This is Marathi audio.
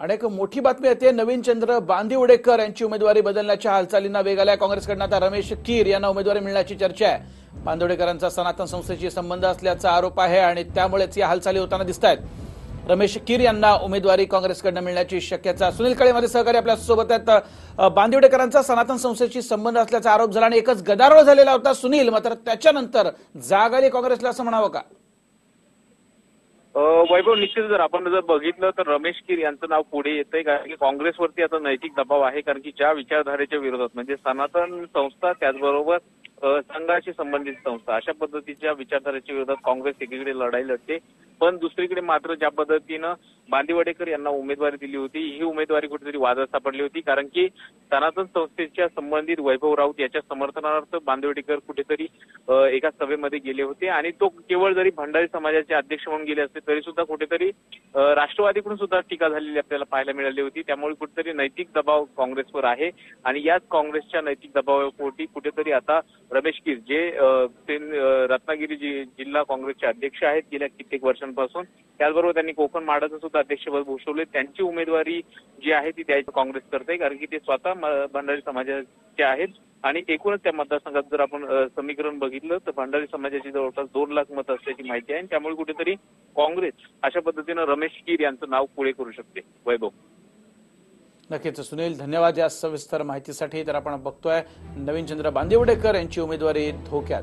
आणि एक मोठी बातमी येते नवीन चंद्र बांदिवडेकर यांची उमेदवारी बदलण्याच्या हालचालींना वेग आलाय. काँग्रेसकडनं आता रमेश कीर यांना उमेदवारी मिळण्याची चर्चा आहे. बांदिवडेकरांचा सनातन संस्थेशी संबंध असल्याचा आरोप आहे आणि त्यामुळेच या हालचाली होताना दिसत आहेत रमेश कीर यांना उमेदवारी काँग्रेसकडनं मिळण्याची शक्यता सुनील काळे माझे सहकारी आपल्यासोबत आहेत बांदिवडेकरांचा सनातन संस्थेशी संबंध असल्याचा आरोप झाला आणि एकच गदारोळ झालेला होता सुनील. मात्र त्याच्यानंतर जाग आली काँग्रेसला असं म्हणावं का? वैभव निश्चित जर आपण जर बघितलं तर रमेश कीर यांचं नाव पुढे येतंय कारण की काँग्रेसवरती आता नैतिक दबाव आहे कारण की ज्या विचारधारेच्या विरोधात म्हणजे सनातन संस्था त्याचबरोबर संघाशी संबंधित संस्था अशा पद्धतीच्या विचारधारेच्या विरोधात काँग्रेस एकीकडे लढाई लढते. पण दुसरीकडे मात्र ज्या पद्धतीनं बांदिवडेकर यांना उमेदवारी दिली होती ही उमेदवारी कुठेतरी वादात सापडली होती. कारण की सनातन संस्थेच्या संबंधित वैभव राऊत याच्या समर्थनार्थ बांदिवडेकर कुठेतरी एका सभेमध्ये गेले होते. आणि तो केवळ जरी भंडारी समाजाचे अध्यक्ष म्हणून गेले असते तरी सुद्धा कुठेतरी राष्ट्रवादीकडून सुद्धा टीका झालेली आपल्याला पाहायला मिळाली होती. त्यामुळे कुठेतरी नैतिक दबाव काँग्रेसवर आहे. आणि याच काँग्रेसच्या नैतिक दबावापोटी कुठेतरी आता रमेश कीर जे अ, ते अ, रत्नागिरी जि- जिल्हा काँग्रेसचे अध्यक्ष आहेत गेल्या कित्येक वर्षांपासून. त्याचबरोबर त्यांनी कोकण माडाचं सुद्धा अध्यक्षपद भूषवले. त्यांची उमेदवारी जी आहे ती द्यायची काँग्रेस करते कारण की ते स्वतः भंडारी समाजाचे आहेत. आणि एकूणच त्या मतदारसंघात जर आपण समीकरण बघितलं तर भंडारी समाजाची जवळपास दोन लाख मत असल्याची माहिती आहे. आणि त्यामुळे कुठेतरी काँग्रेस अशा पद्धतीनं रमेश कीर यांचं नाव पुढे करू शकते. वैभव. नक्कीच. सुनील धन्यवाद या सविस्तर माहितीसाठी. तर आपण बघतोय नवीन चंद्र बांदिवडेकर यांची उमेदवारी धोक्यात.